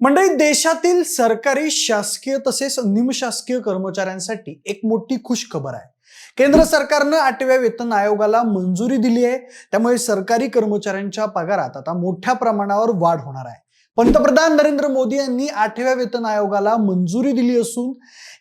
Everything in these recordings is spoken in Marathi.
मंडळी देशातील सरकारी शासकीय तसेच निमशासकीय कर्मचाऱ्यांसाठी एक मोठी खुश खबर आहे. केंद्र सरकारनं आठव्या वेतन आयोगाला मंजुरी दिली आहे. त्यामुळे सरकारी कर्मचाऱ्यांच्या पगारात आता मोठ्या प्रमाणावर वाढ होणार आहे. पंतप्रधान नरेंद्र मोदी यांनी आठव्या वेतन आयोगाला मंजुरी दिली असून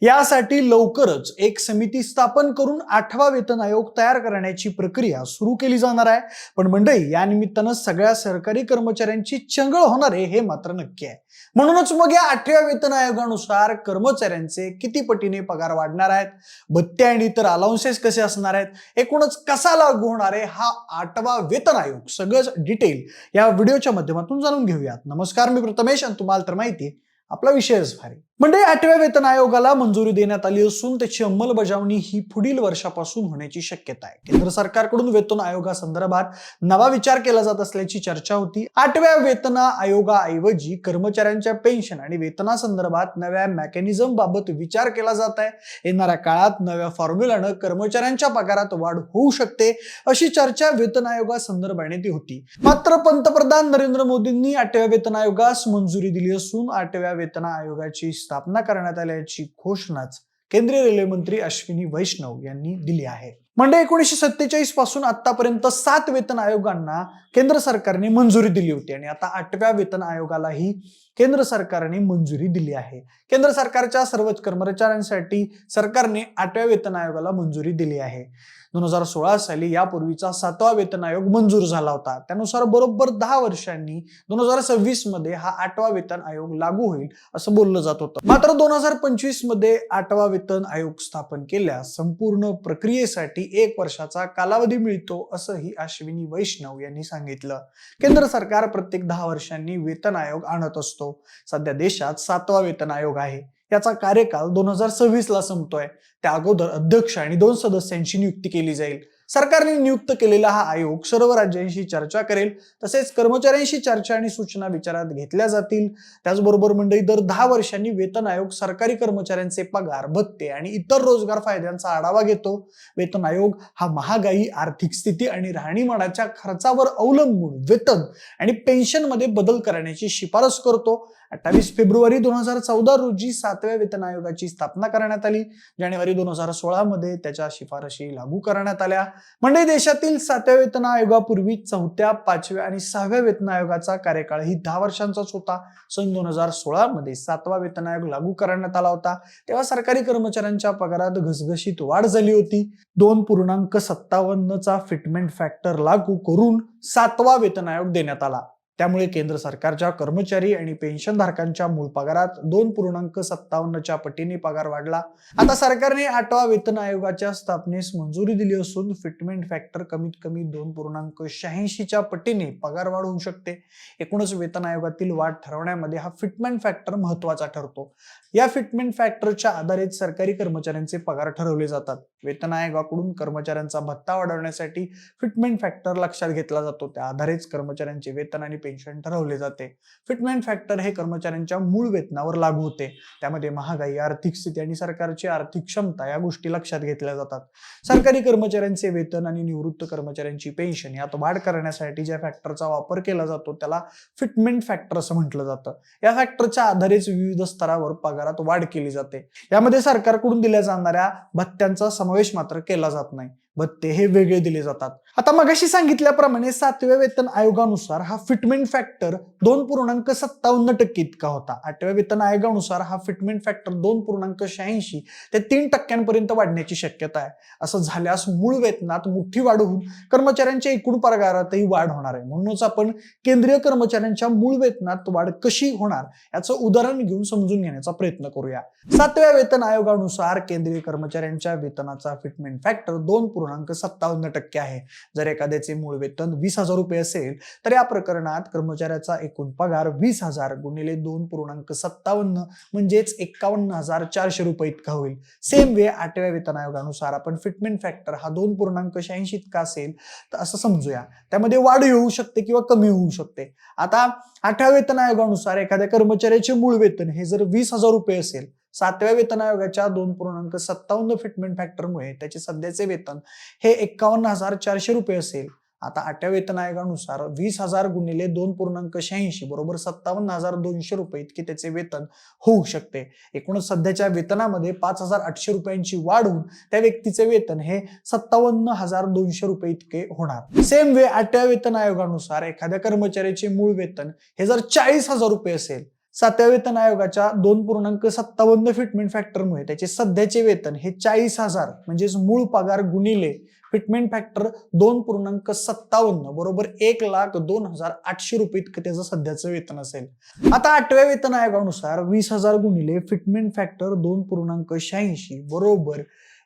यासाठी लवकरच एक समिती स्थापन करून आठवा वेतन आयोग तयार करण्याची प्रक्रिया सुरू केली जाणार आहे. पण मंडळी या निमित्तानं सगळ्या सरकारी कर्मचाऱ्यांची चंगळ होणार आहे हे मात्र नक्की आहे. म्हणूनच मग या आठव्या वेतन आयोगानुसार कर्मचाऱ्यांचे किती पटीने पगार वाढणार आहेत? भत्ते आणि इतर अलाउन्सेस कसे असणार आहेत? एकूणच कसा लागू होणार आहे? हा आठवा वेतन आयोग सगळंच डिटेल या व्हिडिओच्या माध्यमातून जाणून घेऊयात. नमस्कार. मी प्रथमेश आणि तुम्हाला तर माहिती आहे, आपला विषयच भारी. म्हणजे आठव्या वेतन आयोगाला मंजुरी देण्यात आली असून त्याची अंमलबजावणी ही पुढील वर्षापासून होण्याची शक्यता आहे. केंद्र सरकारकडून वेतन आयोगासंदर्भात नवा विचार केला जात असल्याची चर्चा होती. आठव्या वेतन आयोगाऐवजी कर्मचाऱ्यांच्या पेन्शन आणि वेतनासंदर्भात नव्या मेकॅनिझम बाबत विचार केला जात आहे. येणाऱ्या काळात नव्या फॉर्म्युलानं कर्मचाऱ्यांच्या पगारात वाढ होऊ शकते अशी चर्चा वेतन आयोगासंदर्भाने ती होती. मात्र पंतप्रधान नरेंद्र मोदींनी आठव्या वेतन आयोगास मंजुरी दिली असून आठव्या वेतन आयोगाची स्थापना करण्यात आल्याची घोषणाच केंद्रीय रेल्वे मंत्री अश्विनी वैष्णव यांनी दिली आहे. म्हणजे एकोणीसशे सत्तेचाळीसपासून आतापर्यंत सात वेतन आयोगांना केंद्र सरकारने मंजुरी दिली होती आणि आता आठव्या वेतन आयोगालाही केंद्र सरकारने मंजुरी दिली आहे. केंद्र सरकारच्या सर्वच कर्मचाऱ्यांसाठी सरकारने आठव्या वेतन आयोगाला मंजुरी दिली आहे. दोन हजार सोळा साली यापूर्वीचा सातवा वेतन आयोग मंजूर झाला होता. त्यानुसार बरोबर दहा वर्षांनी दोन हजार सव्वीसमध्ये हा आठवा वेतन आयोग लागू होईल असं बोललं जात होतं. मात्र दोन हजार पंचवीसमध्ये आठवा वेतन आयोग स्थापन केल्यास संपूर्ण प्रक्रियेसाठी एक वर्षाचा कालावधी मिळतो असंही अश्विनी वैष्णव यांनी सांगितलं. केंद्र सरकार प्रत्येक दहा वर्षांनी वेतन आयोग आणत असतो. सध्या देशात सातवा वेतन आयोग आहे. याचा कार्यकाल दोन हजार सव्वीस ला संपतोय. त्या अगोदर अध्यक्ष आणि दोन सदस्यांची नियुक्ती केली जाईल. सरकारने नियुक्त केलेला हा आयोग सर्व राज्यांशी चर्चा करेल. तसेच कर्मचाऱ्यांशी चर्चा आणि सूचना विचारात घेतल्या जातील. त्याचबरोबर मंडळी दर दहा वर्षांनी वेतन आयोग सरकारी कर्मचाऱ्यांचे पगार भत्ते आणि इतर रोजगार फायद्यांचा आढावा घेतो. वेतन आयोग हा महागाई आर्थिक स्थिती आणि राहणीमानाच्या खर्चावर अवलंबून वेतन आणि पेन्शनमध्ये बदल करण्याची शिफारस करतो. अठ्ठावीस फेब्रुवारी दोन हजार चौदा रोजी सातव्या वेतन आयोगाची स्थापना करण्यात आली. जानेवारी दोन हजार सोळामध्ये त्याच्या शिफारशी लागू करण्यात आल्या. म्हणजे देशातील सातव्या वेतन आयोगापूर्वी चौथ्या पाचव्या आणि सहाव्या वेतन आयोगाचा कार्यकाळ ही दहा वर्षांचाच होता. सन दोन हजार सोळा मध्ये सातवा वेतन आयोग लागू करण्यात आला होता. तेव्हा सरकारी कर्मचाऱ्यांच्या पगारात घसघशीत वाढ झाली होती. दोन पूर्णांक सत्तावन्नचा फिटमेंट फॅक्टर लागू करून सातवा वेतन आयोग देण्यात आला. त्यामुळे केंद्र सरकारच्या कर्मचारी आणि पेन्शनधारकांच्या मूळ पगारात दोन पूर्णांक सत्तावन्नच्या पटीने पगार वाढला. आता सरकारने आठवा वेतन आयोगाच्या स्थापनेस मंजुरी दिली असून फिटमेंट फॅक्टर कमीत कमी दोन पूर्णांक शहाऐंशीच्या पटीने पगार वाढ होऊ शकते. एकूणच वेतन आयोगातील वाढ ठरवण्यामध्ये हा फिटमेंट फॅक्टर महत्त्वाचा ठरतो. या फिटमेंट फॅक्टरच्या आधारे सरकारी कर्मचाऱ्यांचे पगार ठरवले जातात. वेतन आयोगाकडून कर्मचाऱ्यांचा भत्ता वाढवण्यासाठी फिटमेंट फॅक्टर लक्षात घेतला जातो. त्या आधारेच कर्मचाऱ्यांचे वेतन आणि पेन्शन ठरवले जाते. फिटमेंट फॅक्टर हे कर्मचाऱ्यांच्या मूळ वेतनावर लागू होते. त्यामध्ये महागाई आर्थिक स्थिती आणि सरकारची आर्थिक क्षमता या गोष्टी लक्षात घेतल्या जातात. सरकारी कर्मचाऱ्यांचे वेतन आणि निवृत्त कर्मचाऱ्यांची पेन्शन यात वाढ करण्यासाठी ज्या फॅक्टरचा वापर केला जातो त्याला फिटमेंट फॅक्टर असं म्हटलं जातं. या फॅक्टरच्या आधारेच विविध स्तरावर पगारात वाढ केली जाते. यामध्ये सरकारकडून दिल्या जाणाऱ्या भत्त्यांचा समावेश मात्र केला जात नाही. भत्ते हे वेगळे दिले जातात. आता मगाशी सांगितल्याप्रमाणे सातव्या वेतन आयोगानुसार हा फिटमेंट फॅक्टर दोन पूर्णांक सत्तावन्न टक्के इतका होता. आठव्या वेतन आयोगानुसार हा फिटमेंट फॅक्टर दोन पूर्णांक शहाऐंशी ते तीन टक्क्यांपर्यंत वाढण्याची शक्यता आहे. असं झाल्यास मूळ वेतनात मोठी वाढ होऊन कर्मचाऱ्यांच्या एकूण पगारातही वाढ होणार आहे. म्हणूनच आपण केंद्रीय कर्मचाऱ्यांच्या मूळ वेतनात वाढ कशी होणार याचं उदाहरण घेऊन समजून घेण्याचा प्रयत्न करूया. सातव्या वेतन आयोगानुसार केंद्रीय कर्मचाऱ्यांच्या वेतनाचा फिटमेंट फॅक्टर दोन पूर्ण पूर्णांक सत्तावन्न टक्के आहे. जर एखाद्याचे मूळ वेतन वीस हजार रुपये असेल तर या प्रकरणात कर्मचाऱ्याचा एकूण पगार वीस हजार गुणिले दोन पूर्णांक सत्तावन्न म्हणजेच एक्कावन्न हजार चारशे रुपये इतका होईल. सेम वे आठव्या वेतन आयोगानुसार आपण फिटमेंट फॅक्टर हा दोन पूर्णांक शहाऐंशी इतका असेल तर असं समजूया. त्यामध्ये वाढ होऊ शकते किंवा कमी होऊ शकते. आता आठव्या वेतन आयोगानुसार एखाद्या कर्मचाऱ्याचे मूळ वेतन हे जर वीस हजार रुपये असेल सातव्या वेतन आयोगाच्या दोन पूर्णांक सत्तावन्न फिटमेंट फॅक्टरमुळे त्याचे सध्याचे वेतन हे एक्कावन्न हजार चारशे रुपये असेल. आता आठव्या वेतन आयोगानुसार वीस हजार गुणिले दोन पूर्णांक शहाऐंशी बरोबर सत्तावन्न हजार दोनशे रुपये इतके त्याचे वेतन होऊ शकते. एकूणच सध्याच्या वेतनामध्ये पाच हजार आठशे रुपयांची वाढ होऊन त्या व्यक्तीचे वेतन हे सत्तावन्न हजार दोनशे रुपये इतके होणार. सेम वे आठव्या वेतन आयोगानुसार एखाद्या कर्मचाऱ्याचे मूळ वेतन हे जर चाळीस हजार रुपये असेल सातव्या वेतन आयोगाच्या दोन पूर्णांक सत्तावन्न फिटमेंट फॅक्टरमुळे त्याचे सध्याचे वेतन हे चाळीस हजार म्हणजेच मूळ पगार गुणिले फिटमेंट फॅक्टर दोन पूर्णांक सत्तावन्न बरोबर एक लाख दोन हजार आठशे रुपये इतकं त्याचं सध्याचं वेतन असेल. आता आठव्या वेतन आयोगानुसार वीस हजार गुणिले फिटमेंट फॅक्टर दोन पूर्णांक शहाऐंशी बरोबर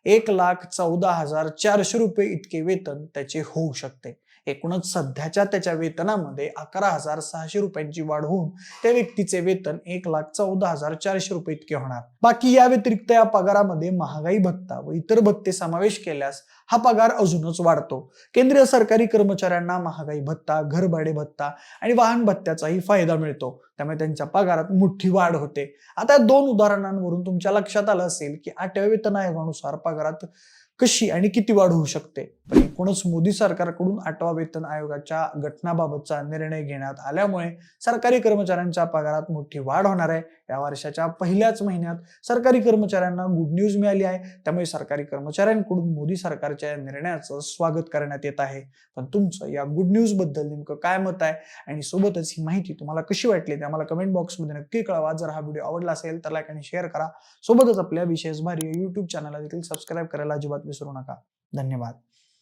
एक लाख चौदा हजार चारशे रुपये इतके वेतन त्याचे होऊ शकते. एकूणच सध्याच्या त्याच्या वेतनामध्ये अकरा हजार सहाशे रुपयांची वाढ होऊन त्या व्यक्तीचे वेतन एक लाख चौदा हजार चारशे रुपये इतके होणार. बाकी या व्यतिरिक्त या पगारामध्ये महागाई भत्ता व इतर भत्ते समावेश केल्यास हा पगार अजूनच वाढतो. केंद्रीय सरकारी कर्मचाऱ्यांना महागाई भत्ता घरभाडे भत्ता आणि वाहन भत्त्याचाही फायदा मिळतो. त्यामुळे त्यांच्या पगारात मोठी वाढ होते. आता दोन उदाहरणांवरून तुमच्या लक्षात आलं असेल की आठव्या वेतन आयोगानुसार पगारात कशी आणि किती वाढ होऊ शकते? पण एकूणच मोदी सरकारकडून आठवा वेतन आयोगाच्या घटनाबाबतचा निर्णय घेण्यात आल्यामुळे सरकारी कर्मचाऱ्यांच्या पगारात मोठी वाढ होणार आहे. या वर्षाच्या पहिल्याच महिन्यात सरकारी कर्मचाऱ्यांना गुड न्यूज मिळाली आहे. त्यामुळे सरकारी कर्मचाऱ्यांकडून मोदी सरकारच्या या निर्णयाचं स्वागत करण्यात येत आहे. पण तुमचं या गुड न्यूजबद्दल नेमकं काय मत आहे? आणि सोबतच ही माहिती तुम्हाला कशी वाटली ते आम्हाला कमेंट बॉक्समध्ये नक्की कळवा. जर हा व्हिडिओ आवडला असेल तर लाईक आणि शेअर करा. सोबतच आपल्या विशेष भारी युट्यूब चॅनलला देखील सबस्क्राईब करायला अजिबात विसरू नका. धन्यवाद.